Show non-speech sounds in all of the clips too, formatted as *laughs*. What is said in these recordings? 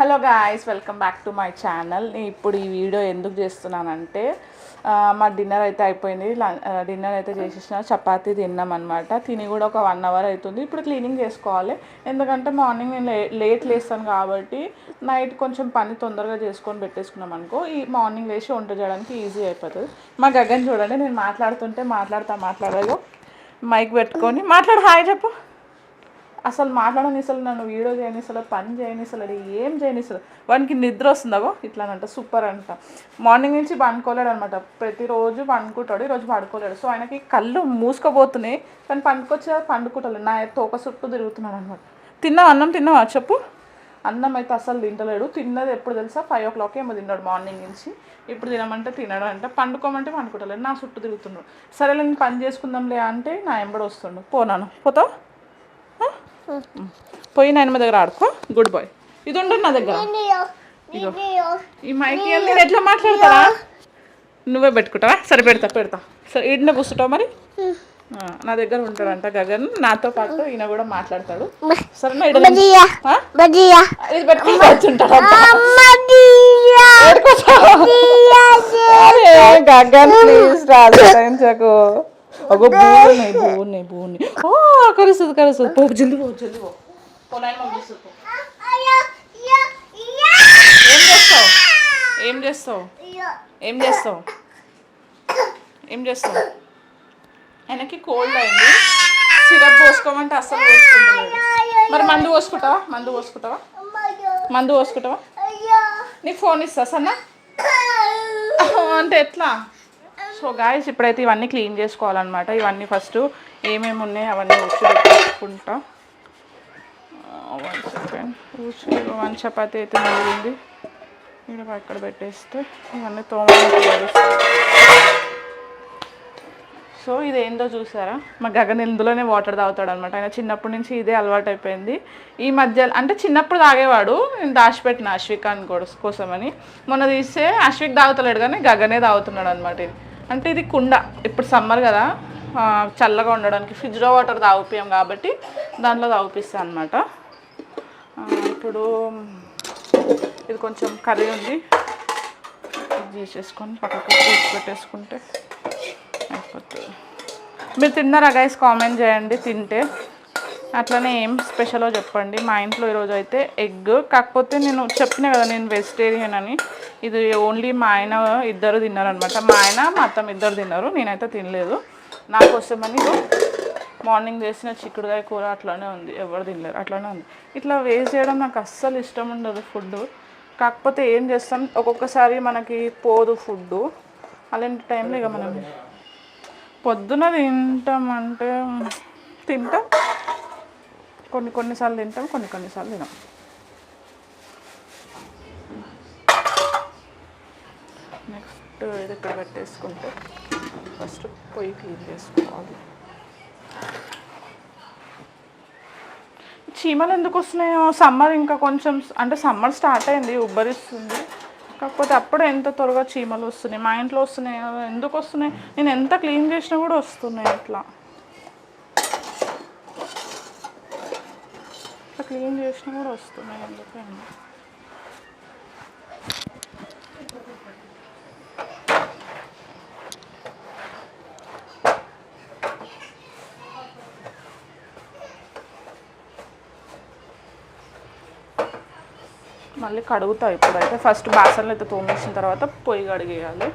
Hello guys welcome back to my channel నేను ఇప్పుడు ఈ వీడియో ఎందుకు చేస్తున్నానంటే మా డిన్నర్ అయితే అయిపోయింది. డిన్నర్ అయితే చేసేసిన చపాతీ తిన్నాం అనమాట తిని కూడా ఒక వన్ అవర్ అవుతుంది. ఇప్పుడు క్లీనింగ్ చేసుకోవాలి. ఎందుకంటే మార్నింగ్ నేను లే- లేట్ లేస్తాను కాబట్టి నైట్ కొంచెం పని తొందరగా చేసుకొని పెట్టేసుకున్నాం అనుకో ఈ మార్నింగ్ లేచి వంట చేయడానికి ఈజీ అయిపోతుంది. మా గగన్ చూడండి నేను మాట్లాడుతుంటే మాట్లాడతా మాట్లాడదు మైక్ పెట్టుకొని మాట్లాడు హాయ్ చెప్పు. అసలు మాట్లాడని అసలు నన్ను వీడియో చేయని అసలు పని చేయనిసలు ఏం చేయనిసలు. వానికి నిద్ర వస్తుందావో ఇట్లానంట సూపర్ అంట. మార్నింగ్ నుంచి పండుకోలేడు అనమాట ప్రతిరోజు పండుకుంటాడు ఈరోజు పడుకోలేడు. సో ఆయనకి కళ్ళు మూసుకోబోతున్నాయి కానీ పండుకొచ్చే పండుకుంటలేడు నా తోక చుట్టూ తిరుగుతున్నాడు అనమాట తిన్నావు అన్నం? తిన్నావా? చెప్పు. అన్నం అయితే అసలు తింటలేడు. తిన్నది ఎప్పుడు తెలుసా? ఫైవ్ ఓ క్లాక్ ఏమో తిన్నాడు మార్నింగ్ నుంచి. ఇప్పుడు తినమంటే తినడం అంటే పండుకోమంటే పండుకుంటలేదు. నా చుట్టూ తిరుగుతున్నాడు. సరే నేను పని చేసుకుందాంలే అంటే నా ఎంబడి వస్తుండు. పోనాను పోతావు? పోయి నాయనమ్మ దగ్గర ఆడుకో. గుడ్ బాయ్ ఇది ఉండు నా దగ్గర. ఇగో ఈ మైక్ నేను ఎట్లా మాట్లాడతారా? నువ్వే పెట్టుకుంటావా? సరే పెడతా పెడతా. సరే ఈయన కూర్చుంటావు మరి? నా దగ్గర ఉంటాడంట గగన్. నాతో పాటు ఈయన కూడా మాట్లాడతాడు. సరే ఇది పెట్టుకుని కూర్చుంటాడు గగన్ ప్లీజ్ రాజు *laughs* బూని బూని బూని. ఓ కరుస్తుంది కరుస్తుంది. పో జల్ది పో జల్ది పో. ఏం చేస్తావు? ఏం చేస్తావు? ఏం చేస్తావు? ఏం చేస్తావు? ఆయనకి కోల్డ్ అయింది. సిరప్ పోసుకోమంటే అస్సలు పోసుకుంటలేదు మరి మందు పోసుకుంటావా? మందు పోసుకుంటావా? మందు పోసుకుంటావా? నీకు ఫోన్ ఇస్తా సన్నా. అంటే ఎట్లా? సో గాయస్ ఇప్పుడైతే ఇవన్నీ క్లీన్ చేసుకోవాలన్నమాట. ఇవన్నీ ఫస్ట్ ఏమేమి ఉన్నాయి అవన్నీ ఉచ్చి వన్ సెకండ్ ఉచ్చి వన్ చపాతి అయితే మిగిలింది ఇక్కడ ఇక్కడ పెట్టేస్తే ఇవన్నీ తోమాలి సో ఇది ఏందో చూసారా? మా గగన్ ఇందులోనే వాటర్ తాగుతాడు అనమాట ఆయన చిన్నప్పటి నుంచి ఇదే అలవాటు అయిపోయింది ఈ మధ్య అంటే చిన్నప్పుడు తాగేవాడు. నేను దాచిపెట్టిన అశ్వికాన్ కోస్- కోసమని. మొన్న తీస్తే అశ్విక్ తాగుతలేడు కానీ గగనే తాగుతున్నాడు అనమాట ఇది అంటే ఇది కుండ. ఇప్పుడు సమ్మర్ కదా చల్లగా ఉండడానికి ఫ్రిడ్జ్లో వాటర్ తాగిపోయాం కాబట్టి దాంట్లో తాగుపిస్తాను అనమాట ఇప్పుడు ఇది కొంచెం కర్రీ ఉంది. ఇది తీసేసుకొని పక్కకు పెట్టేసుకుంటే అయిపోతుంది. మీరు తిన్నారా గైస్ కామెంట్ చేయండి తింటే. అట్లనే ఏం స్పెషలో చెప్పండి. మా ఇంట్లో ఈరోజు అయితే ఎగ్. కాకపోతే నేను చెప్పిన కదా నేను వెజిటేరియన్ అని. ఇది ఓన్లీ మా ఆయన ఇద్దరు తిన్నారనమాట మా ఆయన మా అత్తమ్మ ఇద్దరు తిన్నారు. నేనైతే తినలేదు. నాకోసమని మార్నింగ్ చేసిన చిక్కుడుకాయ కూర అట్లానే ఉంది. ఎవరు తినలేరు. అట్లానే ఉంది. ఇట్లా వేస్ట్ చేయడం నాకు అస్సలు ఇష్టం ఉండదు ఫుడ్ కాకపోతే ఏం చేస్తాం? ఒక్కొక్కసారి మనకి పోదు ఫుడ్ అలాంటి టైంలో ఇక మనం పొద్దున తింటామంటే తింటాం. కొన్ని కొన్నిసార్లు తింటాం కొన్ని కొన్నిసార్లు తినాం నెక్స్ట్ ఇది ఇక్కడ పెట్టేసుకుంటే ఫస్ట్ పొయ్యి క్లీన్ చేసుకోవాలి. చీమలు ఎందుకు వస్తున్నాయో సమ్మర్ ఇంకా కొంచెం అంటే సమ్మర్ స్టార్ట్ అయింది ఉబ్బరిస్తుంది. కాకపోతే అప్పుడే ఎంత త్వరగా చీమలు వస్తున్నాయి మా ఇంట్లో వస్తున్నాయి ఎందుకు వస్తున్నాయి నేను ఎంత క్లీన్ చేసినా కూడా వస్తున్నాయి అట్లా. క్లీన్ చేసినా కూడా వస్తున్నాయి ఎందుకని మళ్ళీ కడుగుతా ఇప్పుడైతే. ఫస్ట్ బాసన్లు అయితే తోమేసిన తర్వాత పొయ్యి కడిగేయాలి.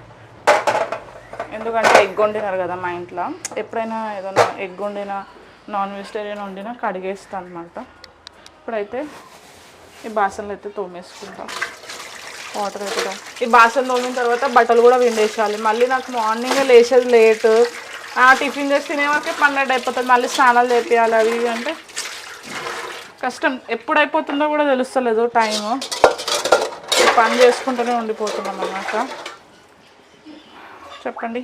ఎందుకంటే ఎగ్ వండినారు కదా మా ఇంట్లో. ఎప్పుడైనా ఏదైనా ఎగ్ వండినా నాన్ వెజిటేరియన్ వండినా కడిగేస్తాను అనమాట ఇప్పుడైతే ఈ బాసనలు అయితే తోమేసుకుంటాం. వాటర్ అయితే ఈ బాసన తోమిన తర్వాత బట్టలు కూడా విండేసేయాలి. మళ్ళీ నాకు మార్నింగ్ లేచేది లేట్ ఆ టిఫిన్ చేసి తినే వరకే పన్నెండు అయిపోతుంది. మళ్ళీ స్నానాలు చేపించాలి అవి ఇవి అంటే కష్టం. ఎప్పుడు అయిపోతుందో కూడా తెలుస్తలేదు టైము పని చేసుకుంటూనే ఉండిపోతున్నాం అన్నమాట. చెప్పండి.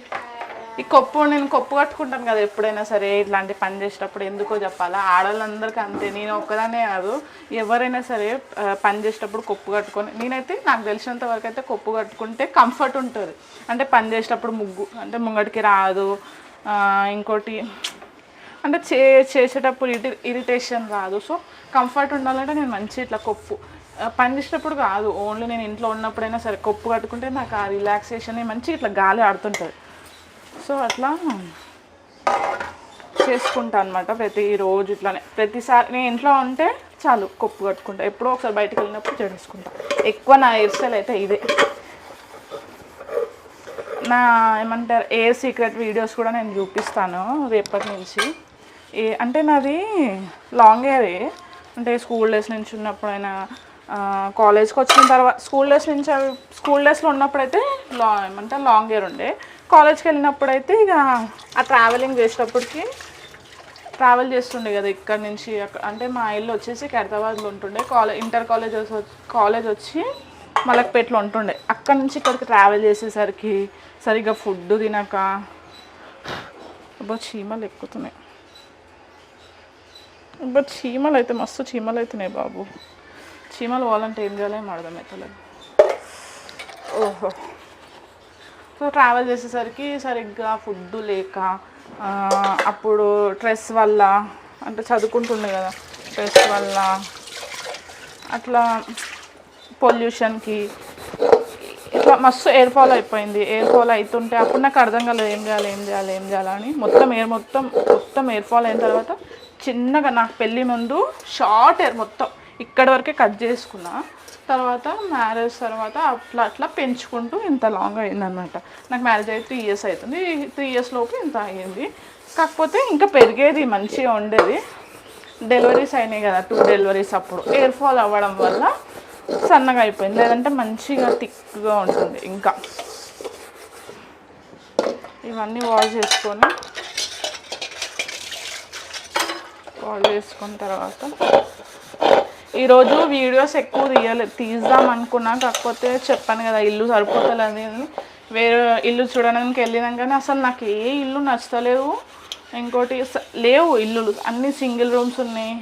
ఈ కొప్పు నేను కొప్పు కట్టుకుంటాను కదా ఎప్పుడైనా సరే ఇట్లాంటి పని చేసేటప్పుడు ఎందుకో చెప్పాలా? ఆడవాళ్ళందరికీ అంతే. నేను ఒక్కదానే కాదు. ఎవరైనా సరే పని చేసేటప్పుడు కొప్పు కట్టుకొని నేనైతే నాకు తెలిసినంత వరకు అయితే కొప్పు కట్టుకుంటే కంఫర్ట్ ఉంటుంది. అంటే పని చేసేటప్పుడు ముగ్గు అంటే ముంగటికి రాదు. ఇంకోటి అంటే చే చేసేటప్పుడు ఇరి ఇరిటేషన్ రాదు. సో కంఫర్ట్ ఉండాలంటే నేను మంచి ఇట్లా కొప్పు పని చేసేటప్పుడు కాదు. ఓన్లీ నేను ఇంట్లో ఉన్నప్పుడైనా సరే కొప్పు కట్టుకుంటే నాకు ఆ రిలాక్సేషన్ మంచి ఇట్లా గాలి ఆడుతుంటుంది. సో అట్లా చేసుకుంటా అనమాట ప్రతిరోజు ఇట్లానే. ప్రతిసారి నేను ఇంట్లో ఉంటే చాలు కొప్పు కట్టుకుంటా. ఎప్పుడో ఒకసారి బయటకు వెళ్ళినప్పుడు చేసుకుంటా ఎక్కువ నా హెయిర్ స్టైల్ అయితే ఇదే. నా ఏమంటారు ఎయిర్ సీక్రెట్ వీడియోస్ కూడా నేను చూపిస్తాను రేపటి నుంచి. ఏ అంటే నాది లాంగ్ హెయిరే అంటే స్కూల్ డేస్ నుంచి ఉన్నప్పుడైనా కాలేజ్కి వచ్చిన తర్వాత స్కూల్ డేస్ నుంచి స్కూల్ డేస్లో ఉన్నప్పుడైతే లా ఏమంటారు లాంగ్ హెయిర్ ఉండే. కాలేజ్కి వెళ్ళినప్పుడు అయితే ఇక ఆ ట్రావెలింగ్ చేసేటప్పటికి ట్రావెల్ చేస్తుండే కదా ఇక్కడ నుంచి అక్కడ అంటే మా ఇల్లు వచ్చేసి ఖైరతాబాద్లో ఉంటుండే. కాలేజ్ ఇంటర్ కాలేజ్ కాలేజ్ వచ్చి మలక్పేటలో ఉంటుండే. అక్కడ నుంచి ఇక్కడికి ట్రావెల్ చేసేసరికి సరిగ్గా ఫుడ్ తినక అబ్బో చీమలు ఎక్కుతున్నాయి. అబ్బో చీమలు అయితే మస్తు చీమలు అవుతున్నాయి బాబు. చీమలు పోవాలంటే ఏం చేయాలో ఏం అర్థమవుతలేదు ఓహో. సో ట్రావెల్ చేసేసరికి సరిగ్గా ఫుడ్ లేక అప్పుడు స్ట్రెస్ వల్ల అంటే చదువుకుంటుండే కదా స్ట్రెస్ వల్ల అట్లా పొల్యూషన్కి ఇట్లా మస్తు ఎయిర్ ఫాల్ అయిపోయింది. ఎయిర్ ఫాల్ అవుతుంటే అప్పుడు నాకు అర్థం కాలేదు ఏం చేయాలి ఏం చేయాలి ఏం చేయాలని మొత్తం ఎయిర్ మొత్తం మొత్తం ఎయిర్ ఫాల్ అయిన తర్వాత చిన్నగా నాకు పెళ్ళి ముందు షార్ట్ ఎయిర్ మొత్తం ఇక్కడ వరకే కట్ చేసుకున్నా. తర్వాత మ్యారేజ్ తర్వాత అట్లా అట్లా పెంచుకుంటూ ఇంత లాంగ్ అయిందనమాట నాకు మ్యారేజ్ అయితే త్రీ ఇయర్స్ అవుతుంది త్రీ ఇయర్స్ లోపు ఇంత అయ్యింది. కాకపోతే ఇంకా పెరిగేది మంచిగా ఉండేది. డెలివరీస్ అయినాయి కదా టూ డెలివరీస్ అప్పుడు. ఎయిర్ ఫాల్ అవ్వడం వల్ల సన్నగా అయిపోయింది. లేదంటే మంచిగా థిక్గా ఉంటుంది ఇంకా. ఇవన్నీ వాష్ చేసుకొని వాష్ చేసుకున్న తర్వాత ఈరోజు వీడియోస్ ఎక్కువ తీయలేదు తీద్దాం అనుకున్నా కాకపోతే చెప్పాను కదా ఇల్లు సరిపోతలేదు వేరే ఇల్లు చూడడానికి వెళ్ళినాం కానీ అసలు నాకు ఏ ఇల్లు నచ్చలేదు ఇంకోటి స- లేవు ఇల్లులు. అన్నీ సింగిల్ రూమ్స్ ఉన్నాయి.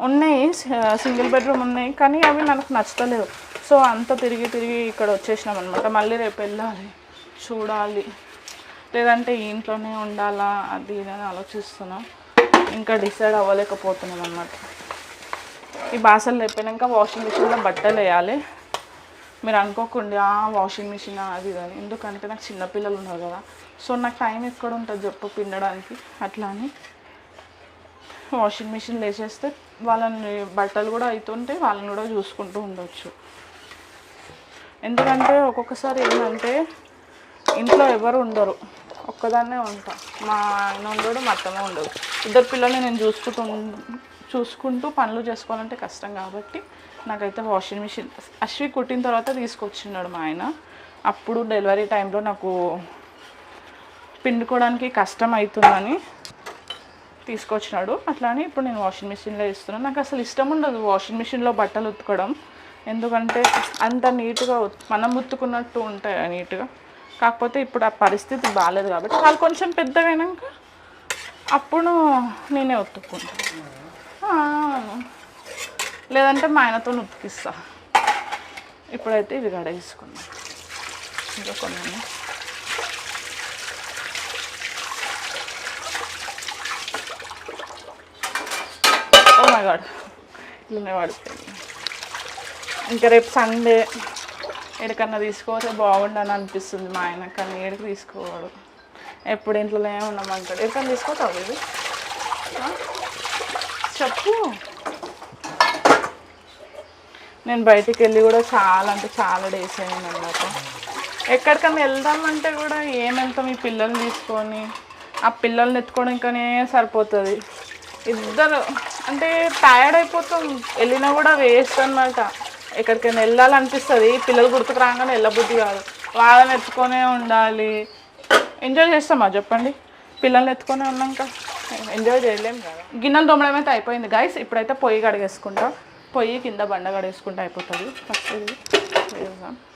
ఉన్నాయి సింగిల్ బెడ్రూమ్ ఉన్నాయి కానీ అవి నాకు నచ్చలేదు సో అంత తిరిగి తిరిగి ఇక్కడ వచ్చేసినాం అనమాట మళ్ళీ రేపు వెళ్ళాలి. చూడాలి. లేదంటే ఇంట్లోనే ఉండాలా అది ఇది అని ఆలోచిస్తున్నాం. ఇంకా డిసైడ్ అవ్వలేకపోతున్నాం అనమాట ఈ బాసలు అయిపోయినాక వాషింగ్ మిషన్లో బట్టలు వేయాలి. మీరు అనుకోకుండా వాషింగ్ మిషన్ అది కానీ అని. ఎందుకంటే నాకు చిన్నపిల్లలు ఉన్నారు కదా. సో నాకు టైం ఎక్కడ ఉంటుంది చెప్పు పిండడానికి? అట్లా అని. వాషింగ్ మిషన్ వేసేస్తే వాళ్ళని బట్టలు కూడా అవుతుంటే వాళ్ళని కూడా చూసుకుంటూ ఉండొచ్చు. ఎందుకంటే ఒక్కొక్కసారి ఏంటంటే ఇంట్లో ఎవరు ఉండరు. ఒక్కదాన్నే ఉంటా. మా ఆయన ఉండడు మా అత్తమ్మ ఉండదు. ఇద్దరు పిల్లల్ని నేను చూసుకుంటూ చూసుకుంటూ పనులు చేసుకోవాలంటే కష్టం కాబట్టి నాకైతే వాషింగ్ మిషన్ అశ్వి కుట్టిన తర్వాత తీసుకొచ్చిన్నాడు మా ఆయన. అప్పుడు డెలివరీ టైంలో నాకు పిండుకోవడానికి కష్టం అవుతుందని తీసుకొచ్చినాడు. అట్లానే ఇప్పుడు నేను వాషింగ్ మిషన్లో ఇస్తున్నాను నాకు అసలు ఇష్టం ఉండదు వాషింగ్ మిషన్లో బట్టలు ఉతకడం. ఎందుకంటే అంత నీట్గా ఉత్- మనం ఉత్తుకున్నట్టు ఉంటాయి నీట్గా. కాకపోతే ఇప్పుడు ఆ పరిస్థితి బాగాలేదు కాబట్టి వాళ్ళు కొంచెం పెద్దగా అయినాక అప్పుడు నేనే ఉత్తుకుంటాను లేదంటే మా ఆయనతో ఉతికిస్తా ఇప్పుడైతే ఇవి గడేసుకున్నాం ఇంకా కొన్ని ఉన్నాయి. ఓ మై గాడ్ పడిపోయింది ఇంకా రేపు సండే ఎక్కడికన్నా తీసుకోతే బాగుండని అనిపిస్తుంది మా ఆయన కానీ ఏడికి తీసుకోవాడు ఎప్పుడు ఇంట్లోనే ఉన్నామంటాడు ఎక్కడికన్నా తీసుకోతావు ఇది చెప్పు. నేను బయటికి వెళ్ళి కూడా చాలా అంటే చాలా డేస్ అయింది అన్నమాట. ఎక్కడికన్నా వెళ్దామంటే కూడా ఏం వెళ్తాం? ఈ పిల్లల్ని తీసుకొని ఆ పిల్లల్ని ఎత్తుకోవడానికనే సరిపోతుంది. ఇద్దరు అంటే టైర్డ్ అయిపోతాం. వెళ్ళినా కూడా వేస్ట్ అనమాట ఎక్కడికైనా వెళ్ళాలనిపిస్తుంది. పిల్లలు గుర్తుకు రాగానే వెళ్ళబుద్ధి కాదు. వాళ్ళని ఎత్తుకొనే ఉండాలి. ఎంజాయ్ చేస్తామా? చెప్పండి. పిల్లల్ని ఎత్తుకొనే ఉన్నాక. ఎంజాయ్ చేయలేం కదా. గిన్నెలు తోమడం అయితే అయిపోయింది. గైస్ ఇప్పుడైతే పొయ్యి కడిగేసుకుంటా. పొయ్యి కింద బండ కడిగేసుకుంటే అయిపోతుంది. ఫస్ట్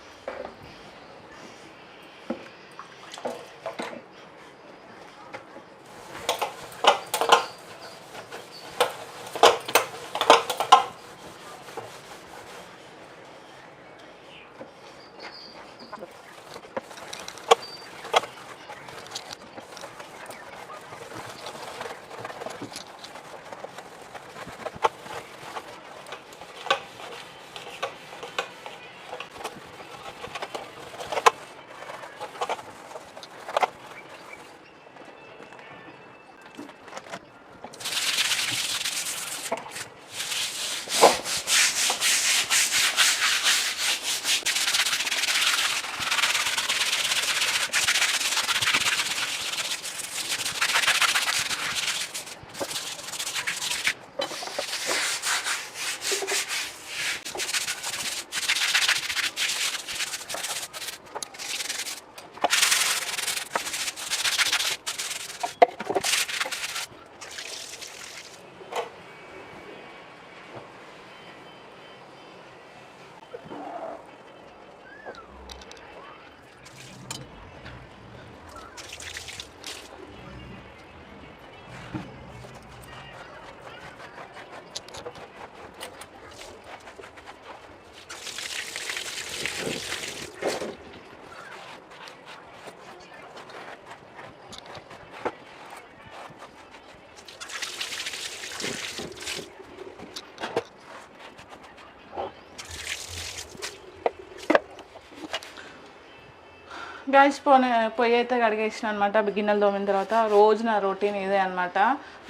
గాయస్ పోనీ పొయ్యి అయితే కడిగేసిన అనమాట గిన్నెలు తోమిన తర్వాత. రోజు నా రొటీన్ ఇదే అనమాట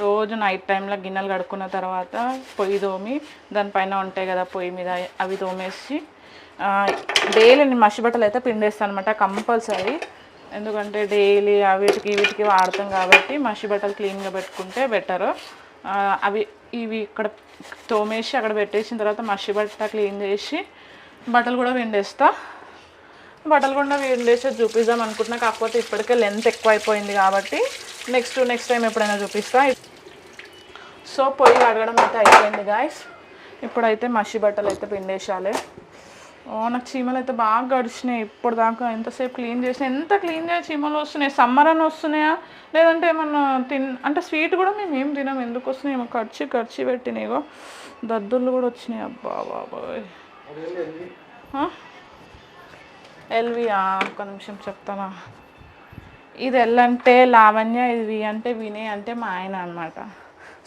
రోజు నైట్ టైంలో గిన్నెలు కడుక్కున్న తర్వాత పొయ్యి తోమి దానిపైన ఉంటాయి కదా పొయ్యి మీద అవి తోమేసి డైలీ నేను మసి బట్టలు అయితే పిండేస్తాను అనమాట కంపల్సరీ. ఎందుకంటే డైలీ అవిటికి వీటికి వాడతాం కాబట్టి మసి బట్టలు క్లీన్గా పెట్టుకుంటే బెటర్. అవి ఇవి ఇక్కడ తోమేసి అక్కడ పెట్టేసిన తర్వాత మసి బట్ట క్లీన్ చేసి బట్టలు కూడా పిండేస్తా. బట్టలు కూడా వేసి చూపిద్దాం అనుకుంటున్నా. కాకపోతే ఇప్పటికే లెంత్ ఎక్కువ అయిపోయింది కాబట్టి నెక్స్ట్ నెక్స్ట్ టైం ఎప్పుడైనా చూపిస్తా. సో పొయ్యి కడగడం అయితే అయిపోయింది గాయస్ ఇప్పుడైతే మసి బట్టలు అయితే పిండేసాలి ఓ నాకు చీమలు అయితే బాగా గడిచినాయి ఇప్పుడు దాకా ఎంతసేపు క్లీన్ చేసినా ఎంత క్లీన్ చేసి చీమలు వస్తున్నాయి? సమ్మర్ అని వస్తున్నాయా? లేదంటే ఏమన్నా తిన్ అంటే స్వీట్ కూడా మేము ఏం తినాం. ఎందుకు వస్తున్నాయి? ఏమో ఖర్చు ఖర్చు పెట్టినాయిగో దద్దుర్లు కూడా వచ్చినాయి. అబ్బా బాబోయ్. ఎల్వియా ఎల్వి ఒక్క నిమిషం చెప్తానా? ఇది ఎల్ అంటే లావణ్య ఇది వి అంటే వినే అంటే మా ఆయన అనమాట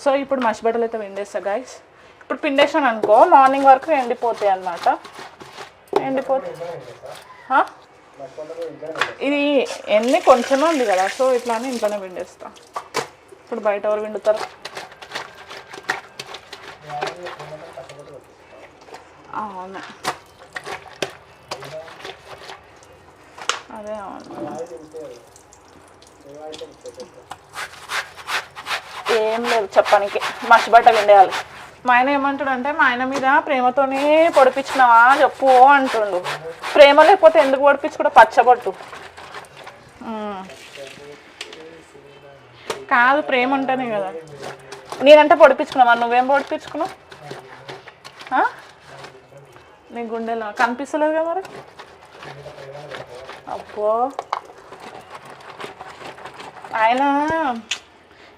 సో ఇప్పుడు మసి బట్టలు అయితే పిండేస్తా గాయస్ ఇప్పుడు పిండేసాను అనుకో మార్నింగ్ వరకు ఎండిపోతాయి అనమాట ఎండిపోతాయి. ఇది ఎన్ని కొంచెమే ఉంది కదా సో ఇట్లానే ఇంట్లోనే పిండేస్తా. ఇప్పుడు బయట ఎవరు పిండుతారు? అవునా. అదే ఏం లేదు చెప్పడానికి మసి బట్టలు ఉండేయాలి మా ఆయన ఏమంటాడు అంటే మా ఆయన మీద ప్రేమతోనే పొడిపించినావా చెప్పు అంటుండు. ప్రేమ లేకపోతే ఎందుకు పొడిపించుకుంటా పచ్చబొట్టు. కాదు ప్రేమ ఉంటేనే కదా. నేనంటే పొడిపించుకున్నావా? నువ్వేం పొడిపించుకున్నావు? నీ గుండెలో కనిపిస్తలేదు కదా మరి? అబ్బో. ఆయన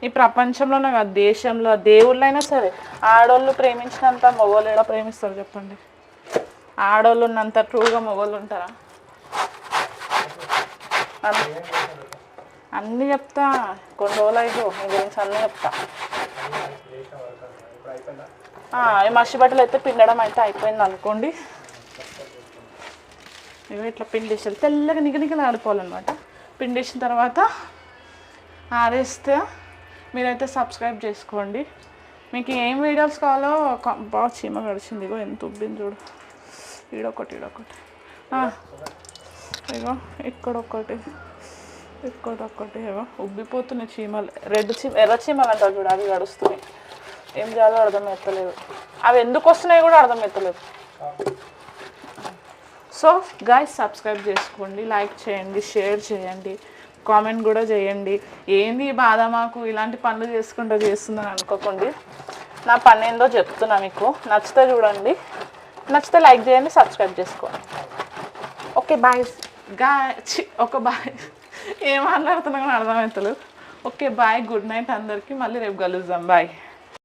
ఈ ప్రపంచంలోనే కాదు దేశంలో దేవుళ్ళైనా సరే ఆడోళ్ళు ప్రేమించినంత మగవాళ్ళు ఎలా ప్రేమిస్తారు చెప్పండి? ఆడోళ్ళు ఉన్నంత ట్రూగా మగవాళ్ళు ఉంటారా? అన్నీ చెప్తా కొన్ని రోజులు అయితే మీ గురించి అన్నీ చెప్తా. ఈ మసి బట్టలు అయితే పిండడం అయితే అయిపోయింది అనుకోండి. ఇవి ఇట్లా పిండేసారు తెల్లగా నిగనిగలు ఆడిపోవాలన్నమాట. పిండేసిన తర్వాత ఆరేస్తే మీరైతే సబ్స్క్రైబ్ చేసుకోండి. మీకు ఏం వీడియోస్ కావాలో బాగా చీమ గడిచింది. ఇగో ఎంత ఉబ్బింది చూడు. ఈడొకటి ఈడొకటి. ఇగో ఇక్కడ ఒకటి ఇక్కడ ఒకటి ఏవో ఉబ్బిపోతున్నాయి చీమలు. రెడ్ చీమ ఎర్ర చీమలు అంటారు చూడు అవి గడుస్తున్నాయి. ఏం చేయాలో అర్థం ఎత్తలేదు అవి ఎందుకు వస్తున్నాయో కూడా అర్థం ఎత్తలేదు సో గాయస్ సబ్స్క్రైబ్ చేసుకోండి లైక్ చేయండి షేర్ చేయండి కామెంట్ కూడా చేయండి. ఏంది బాధ మాకు? ఇలాంటి పనులు చేసుకుంటూ చేస్తుందని అనుకోకండి. నా పని ఏందో చెప్తున్నా మీకు. నచ్చితే చూడండి. నచ్చితే లైక్ చేయండి సబ్స్క్రైబ్ చేసుకోండి. ఓకే బాయ్గా ఒక బాయ్. ఏం మాట్లాడుతున్నా కానీ అర్థమవుతలేదు ఓకే బాయ్ గుడ్ నైట్ అందరికీ. మళ్ళీ రేపు కలుద్దాం. బాయ్